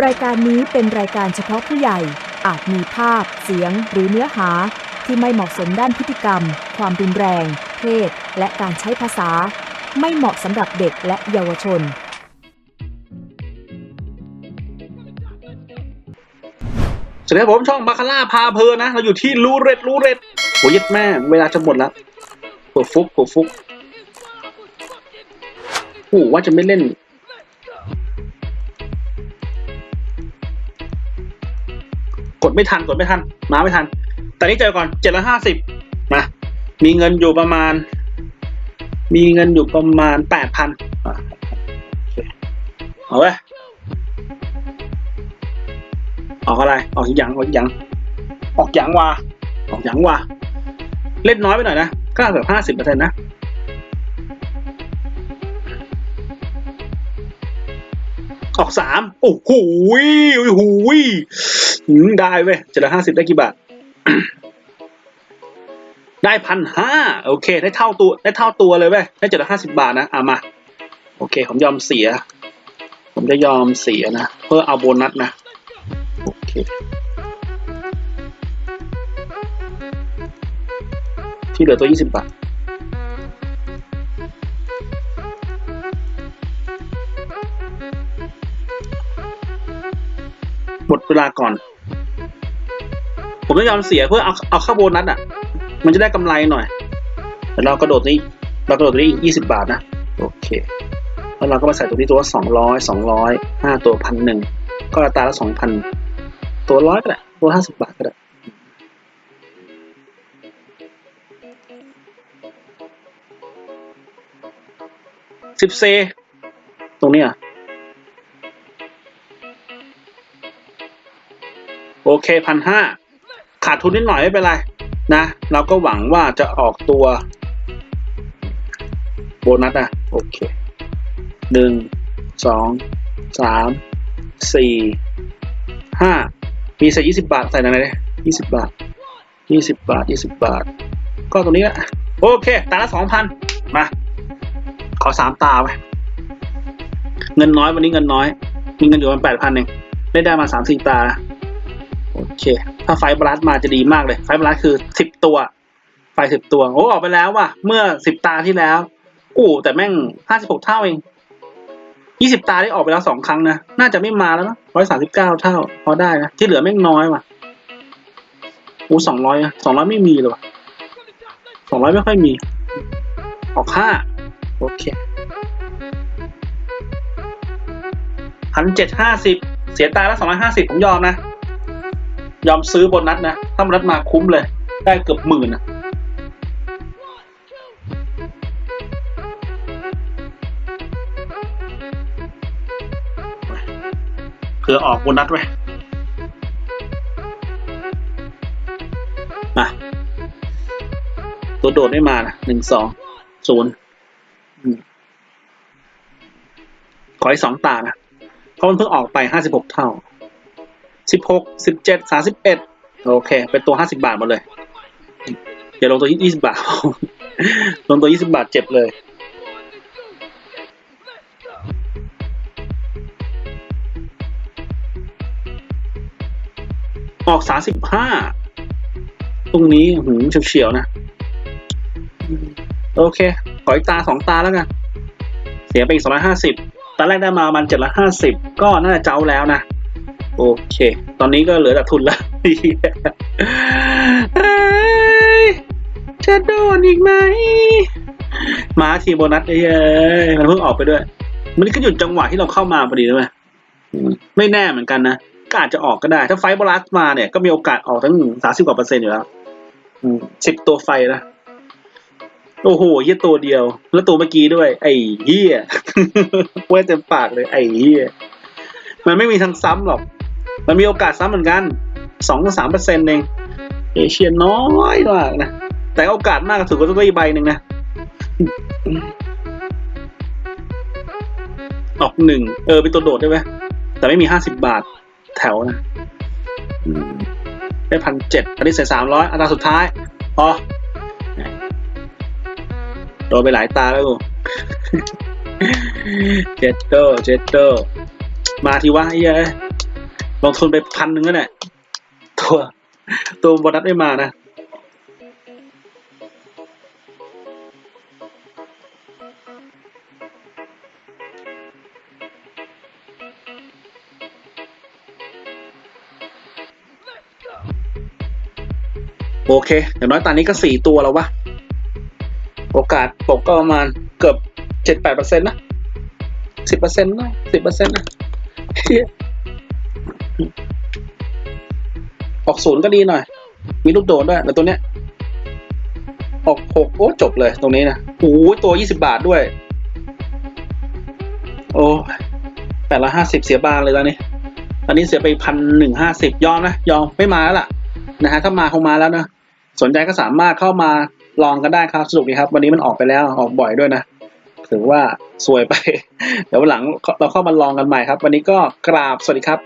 รายการนี้เป็นรายการเฉพาะผู้ใหญ่ อาจมีภาพ เสียง หรือเนื้อหา ที่ไม่เหมาะสมด้านพฤติกรรม ความรุนแรง เพศ และการใช้ภาษา ไม่เหมาะสำหรับเด็กและเยาวชน สวัสดีครับผมช่องบาคาร่าพาเพลินนะ เราอยู่ที่รูเร็ดรูเร็ดโหยดแม่ เวลาจะหมดแล้วปวดฟุกปวดฟุกโอ้ว่าจะไม่เล่น กดไม่ทันกดไม่ทัน มาไม่ทัน แต่นี้เจอก่อนเจ็ดร้อยห้าสิบมา มีเงินอยู่ประมาณ มีเงินอยู่ประมาณแปดพันเอาไว้ยออกอะไร ออกอย่างออกอีกอย่างออกอย่างว่าออกอย่างว่าเล่นน้อยไปหน่อยนะก็แบบห้าสิบเปอร์เซ็นต์นะออกสามโอ้โหโอ้โห อืมได้เว้ยเจ็ดร้อยห้าสิบได้กี่บาท ได้พันห้าโอเค ได้เท่าตัว ได้เท่าตัวเลยเว้ยได้เจ็ดร้อยห้าสิบาทนะอะมา โอเค ผมยอมเสีย ผมจะยอมเสียนะ เพื่อเอาโบนัสนะ โอเคที่เหลือตัวยี่สิบบาท หมดเวลาก่อน ผมต้องยอมเสียเพื่อเอาเอาเข้าโบนัสอะ มันจะได้กำไรหน่อยแต่เรากระโดดนี้เรากระโดดนี้ยี่สิบบาทนะ โอเค แล้วเราก็มาใส่ตัวนี้ตัวสองร้อยสองร้อยห้าตัวพันหนึ่งก็ตาละสองพันตัวร้อยก็ได้ตัวห้าสิบบาทก็ได้สิบเซ ตรงนี้อะโอเคพันห้า ขาดทุนนิดหน่อยไม่เป็นไรนะเราก็หวังว่าจะออกตัว โบนัสอะโอเคหนึ่งสองสามสี่ห้ามีใส่ยี่สิบาทใส่อะไรเลยยี่สิบาทยี่สิบาทยี่สิบาท ก็ตรงนี้แหละโอเคตาละสองพันมา ขอสามตาไปเงินน้อยวันนี้เงินน้อย มีเงินอยู่ประมาณแปดพันเองได้ได้มาสามสี่ตา โอเค ถ้าไฟบลัสมาจะดีมากเลย ไฟบลัสคือสิบตัว ไฟสิบตัว โอ้ออกไปแล้วว่ะ เมื่อสิบตาที่แล้ว อู้แต่แม่งห้าสิบหกเท่าเองยี่สิบตาได้ออกไปแล้วสองครั้งนะ น่าจะไม่มาแล้วนะร้อยสามสิบเก้าเท่า พอได้นะ ที่เหลือแม่งน้อยว่ะโอ้สองร้อยสองร้อยไม่มีเลยว่ะสองร้อยไม่ค่อยมี ออกห้าโอเคพันเจ็ดห้าสิบเสียตาละสองร้อยห้าสิบผมยอมนะ ยอมซื้อโบนัสนะ ถ้าโบนัสมาคุ้มเลย ได้เกือบหมื่นนะเผื่อออกโบนัสไว้มาตัวโดดไม่มานะหนึ่งสองศูนย์ขอให้สองตานะเพราะมันเพิ่งออกไปห้าสิบหกเท่า สิบหกสิบเจ็ดสาสิบเอ็ดโอเค เป็นตัวห้าสิบาทหมดเลย เดี๋ยวลงตัวยี่สิบาท ลงตัวยี่สิบาทเจ็บเลย ออกสาสิบห้าตรงนี้หืมเฉียวๆนะ โอเค ขออีกตาสองตาแล้วกัน เสียไปอีกสองร้อยห้าสิบตอนแรกได้มาประมันเจ็ดร้อยห้าสิบก็น่าจะเจ้าแล้วนะ อเค ตอนนี้ก็เหลือแต่ทุนละเอ้จะโดนอีกไหม มาทีโบนัสเอ้ยมันเพิ่งออกไปด้วย มันก็หยุดจังหวะที่เราเข้ามาพอดีด้วยอืมไม่แน่เหมือนกันนะก็อาจจะออกก็ได้ ถ้าไฟโบนัสมาเนี่ยก็มีโอกาสออกทั้งสามสิบกว่าเปอร์เซ็นต์อยู่แล้วสิบตัวไฟนะโอ้โหเหี้ยตัวเดียว แล้วตัวเมื่อกี้ด้วย ไอ้เหี้ยพูดให้เต็มปากเลย ไอ้เหี้ยมันไม่มีทางซ้ำหรอก มันมีโอกาสซ้ำเหมือนกันสองถึงสามเปอร์เซ็นต์เองเอเชียน้อยมากนะ แต่โอกาสมากถือว่าตัวอีกใบหนึ่งนะ ออกหนึ่งเออ เป็นตัวโดดได้ไหมแต่ไม่มีห้าสิบบาทแถวนะ ได้พันเจ็ดอันนี้ใส่สามร้อยอัตราสุดท้ายพอโดนไปหลายตาแล้วกูเจตโตเจตโตมาทีว่าไอ้เหี้ย ลงทุนไปพันหนึ่งก็เนี่ยตัวตัวโบนัสไม่มานะโอเค อย่างน้อยตอนนี้ก็สี่ตัวแล้ววะ โอกาสตกก็ประมาณเกือบเจ็ดแปดเปอร์เซ็นต์นะสิบเปอร์เซ็นต์นะสิบเปอร์เซ็นต์นะ ออกศูนย์ก็ดีหน่อย มีลูกโดดด้วยแต่ตัวเนี้ย ออกหกโอ้จบเลยตรงนี้นะโอ้ตัวยี่สิบาทด้วย โอ้แปดละห้าสิบเสียบานเลยตอนนี้ตอนนี้เสียไปพันหนึ่งห้าสิบยอมนะยอมไม่มาแล้วล่ะนะฮะถ้ามาคงมาแล้วนะสนใจก็สามารถเข้ามาลองกันได้ครับสนุกดีครับ วันนี้มันออกไปแล้วออกบ่อยด้วยนะถือว่าซวยไป เดี๋ยววันหลังเราเข้ามาลองกันใหม่ครับ วันนี้ก็กราบสวัสดีครับ